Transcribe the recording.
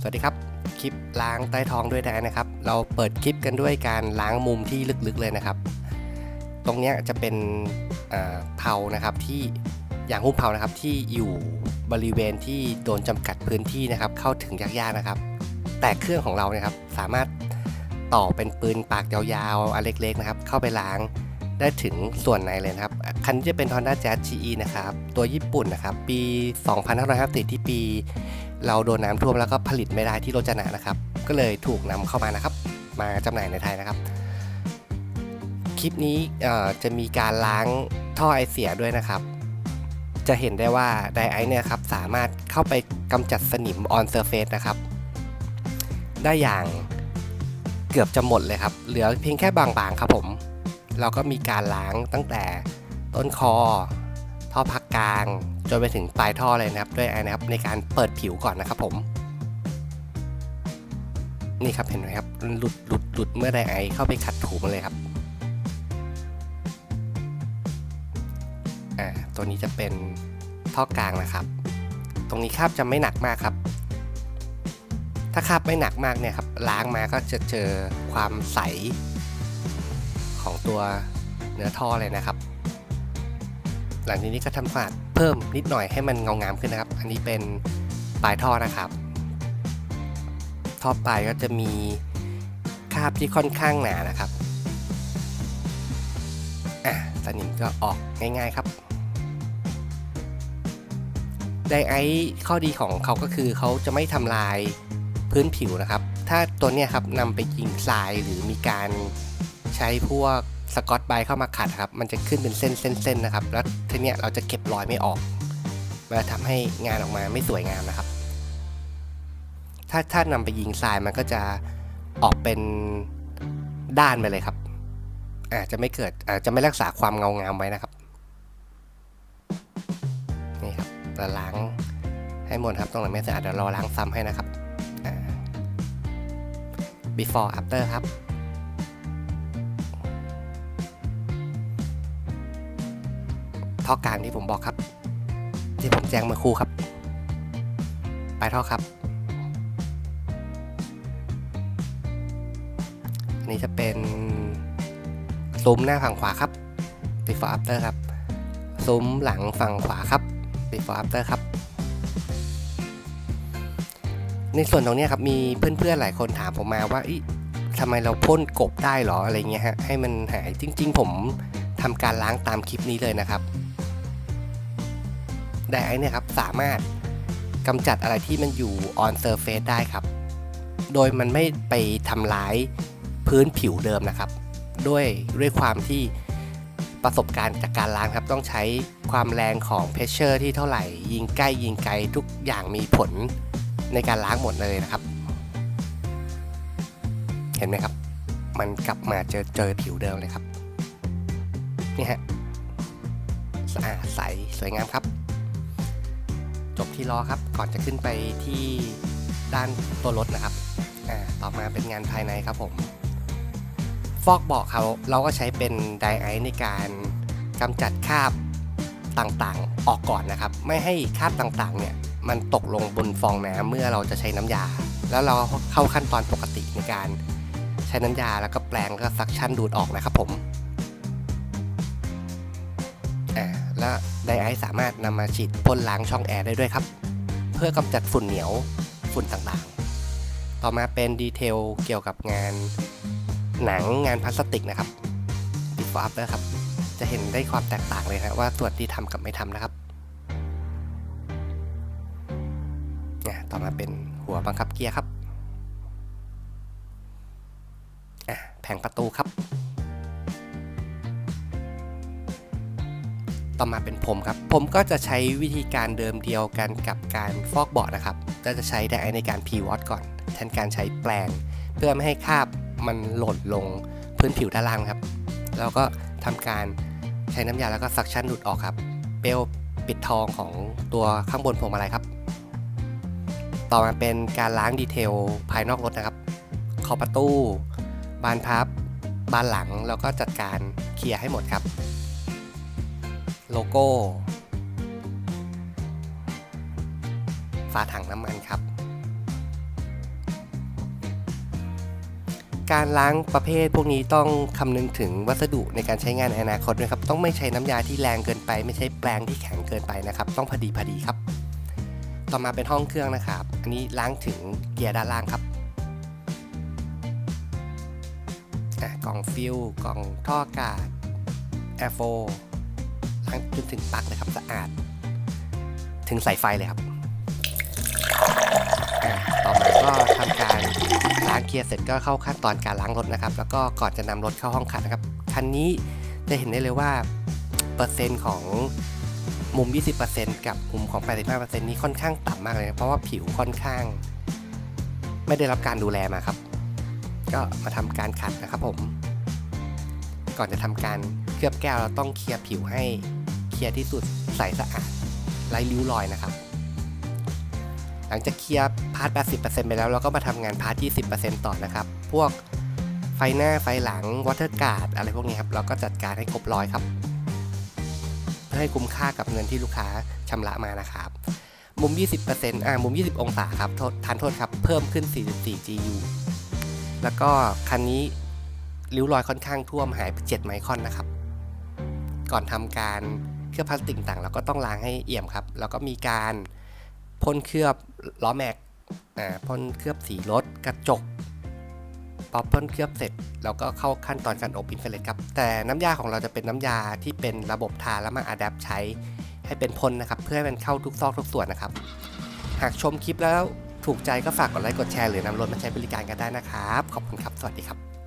สวัสดีครับ คลิปล้างใต้ท้องด้วยนะนะครับ เราเปิดคลิปกันด้วยการล้างมุมที่ลึกๆเลยนะครับ ตรงนี้จะเป็นเอ่อเพานะครับที่อย่างหุ้มเพานะครับที่อยู่บริเวณที่โดนจำกัดพื้นที่นะครับ เข้าถึงยากๆนะครับ แต่เครื่องของเรานี่ยครับสามารถต่อเป็นปืนปากยาวๆอันเล็กๆนะครับ เข้าไปล้างได้ถึงส่วนไหนเลยนะครับ คันนี้จะเป็น Honda Jazz GE นะครับ ตัวญี่ปุ่นนะครับ ปี 2554ที่ปี เราโดนน้ำท่วมแล้วก็ผลิตไม่ได้ที่โรจนะนะครับ ก็เลยถูกนำเข้ามานะครับ มาจำหน่ายในไทยนะครับ คลิปนี้จะมีการล้างท่อไอเสียด้วยนะครับ จะเห็นได้ว่าไดไอเนี่ยครับสามารถเข้าไปกำจัดสนิมออนเซอร์เฟสนะครับ ได้อย่างเกือบจะหมดเลยครับ เหลือเพียงแค่บางๆครับผม เราก็มีการล้างตั้งแต่ต้นคอ ท่อพักกลาง จนไปถึงปลายท่อเลยนะครับ ด้วยไอนะครับในการเปิดผิวก่อนนะครับผม นี่ครับเห็นไหมครับหลุดหลุดหลุดเมื่อไดไอเข้าไปขัดถูมันเลยครับอ่าตัวนี้จะเป็นท่อกลางนะครับ ตรงนี้คราบจะไม่หนักมากครับ ถ้าคราบไม่หนักมากเนี่ยครับล้างมาก็จะเจอความใสของตัวเนื้อท่อเลยนะครับ หลังจากนี้ก็ทำความสะอาดเพิ่มนิดหน่อยให้มันเงางามขึ้นนะครับ อันนี้เป็นปลายท่อนะครับท่อปลายก็จะมีคราบที่ค่อนข้างหนานะครับอะสนิมก็ออกง่ายๆครับไดไอซ์ข้อดีของเขาก็คือเขาจะไม่ทำลายพื้นผิวนะครับ ถ้าตัวเนี้ยครับนำไปยิงทรายหรือมีการใช้พวก สกอตไบเข้ามาขัดครับ มันจะขึ้นเป็นเส้นๆๆนะครับ แล้วทีเนี้ยเราจะเก็บรอยไม่ออกมันจะทำให้งานออกมาไม่สวยงามนะครับ ถ้าถ้านำไปยิงทรายมันก็จะออกเป็นด้านไปเลยครับ อาจจะไม่เกิดอาจจะไม่รักษาความเงางามไว้นะครับ นี่ครับเราล้างให้หมดครับ ตรงไหนไม่สะอาดเดี๋ยวราล้างซ้ำให้นะครับ before after ครับ ท่อกลางที่ผมบอกครับ ที่ผมแจ้งเมื่อครู่ครับ ปลายท่อครับ อันนี้จะเป็นซุ้มหน้าฝั่งขวาครับ before after ครับ ซุ้มหลังฝั่งขวาครับ before after ครับ ในส่วนตรงนี้ครับมีเพื่อนๆหลายคนถามผมมาว่าอิทำไมเราพ่นกบได้หรออะไรเงี้ยฮะให้มันหายจริง ๆ ผมทำการล้างตามคลิปนี้เลยนะครับ ไดไอเนี่ยครับสามารถกำจัดอะไรที่มันอยู่ on surface ได้ครับ โดยมันไม่ไปทำร้ายพื้นผิวเดิมนะครับ ด้วยด้วยความที่ประสบการณ์จากการล้างครับ ต้องใช้ความแรงของเพชเชอร์ที่เท่าไหร่ ยิงใกล้ยิงไกลทุกอย่างมีผลในการล้างหมดเลยนะครับ เห็นไหมครับ มันกลับมาเจอเจอผิวเดิมเลยครับ นี่ฮะสะอาดใสสวยงามครับ จบที่ล้อครับ ก่อนจะขึ้นไปที่ด้านตัวรถนะครับอ่าต่อมาเป็นงานภายในครับผม ฟอกเบอกเขาเราก็ใช้เป็นไดไอในการกำจัดคราบต่างๆออกก่อนนะครับ ไม่ให้คราบต่างๆเนี่ยมันตกลงบนฟองน้ำเมื่อเราจะใช้น้ำยา แล้วเราเข้าขั้นตอนปกติในการใช้น้ำยาแล้วก็แปลงแล้วก็ซักชั่นดูดออกนะครับผม อ่า และ ไดไอซ์สามารถนำมาฉีดพ่นล้างช่องแอร์ได้ด้วยครับ เพื่อกำจัดฝุ่นเหนียวฝุ่นต่างๆ ต่อมาเป็นดีเทลเกี่ยวกับงานหนังงานพลาสติกนะครับ before after ครับ จะเห็นได้ความแตกต่างเลยนะว่าส่วนที่ทำกับไม่ทำนะครับอะต่อมาเป็นหัวบังคับเกียร์ครับอะแผงประตูครับ ต่อมาเป็นผมครับ ผมก็จะใช้วิธีการเดิมเดียวกันกับการฟอกเบาะนะครับก็จะใช้ไดไอในการพีวอตก่อน แทนการใช้แปลง เพื่อไม่ให้คราบมันหล่นลงพื้นผิวด้านล่างครับ แล้วก็ทำการใช้น้ำยาแล้วก็ซักชั่นดูดออกครับ เปลวปิดทองของตัวข้างบนพวงมาลัยครับ ต่อมาเป็นการล้างดีเทลภายนอกรถนะครับขอบประตู บานพับบานหลังแล้วก็จัดการเคลียร์ให้หมดครับ โลโก้ฝาถังน้ำมันครับ การล้างประเภทพวกนี้ต้องคำนึงถึงวัสดุในการใช้งานในอนาคตด้วยครับ ต้องไม่ใช้น้ำยาที่แรงเกินไป ไม่ใช่แปรงที่แข็งเกินไปนะครับ ต้องพอดีพอดีครับ ต่อมาเป็นห้องเครื่องนะครับ อันนี้ล้างถึงเกียร์ด้านล่างครับอะกล่องฟิลกล่องท่ออากาศแอร์โฟ ล้งจนถึงปลั๊กเลยครับสะอาด ถึงสายไฟเลยครับ ต่อมาก็ทำการล้างเกียร์เสร็จก็เข้าขั้นตอนการล้างรถนะครับ แล้วก็ก่อนจะนำรถเข้าห้องขัดนะครับคันนี้จะเห็นได้เลยว่าเปอร์เซ็นต์ของมุม 20%กับมุมของ 85%นี้ค่อนข้างต่ำมากเลยนะเพราะว่าผิวค่อนข้าง ไม่ได้รับการดูแลมาครับ ก็มาทำการขัดนะครับผม ก่อนจะทำการเคลือบแก้วเราต้องเคลียร์ผิวให้ ลียร์ที่สุดใสสะอาดไร้ริ้วรอยนะครับ หลังจากเคลียร์พาร์ท 80%ไปแล้วเราก็มาทำงานพาร์ท 20%ต่อนะครับ พวกไฟหน้าไฟหลังวอเตอร์การ์ดอะไรพวกนี้ครับ เราก็จัดการให้ครบร้อยครับ เพื่อให้คุ้มค่ากับเงินที่ลูกค้าชำระมานะครับ มุม 20%อ่ามุม 20 องศาครับโทษทานโทษครับ เพิ่มขึ้น 44 GU แล้วก็คันนี้ริ้วรอยค่อนข้างท่วมหายไป7ไมครอนนะครับ ก่อนทำการ เคลือบพลาสติกต่างเราก็ต้องล้างให้เอี่ยมครับ แล้วก็มีการพ่นเคลือบล้อแม็กอ่าพ่นเคลือบสีรถกระจกพอพ่นเคลือบเสร็จเราก็เข้าขั้นตอนการอบอินฟราเรดครับ แต่น้ำยาของเราจะเป็นน้ำยาที่เป็นระบบทาแล้วมาอัดแอปใช้ให้เป็นพ่นนะครับ เพื่อให้มันเข้าทุกซอกทุกส่วนนะครับ หากชมคลิปแล้วถูกใจก็ฝากกดไลค์กดแชร์หรือนำรถมาใช้บริการกันได้นะครับ ขอบคุณครับ สวัสดีครับ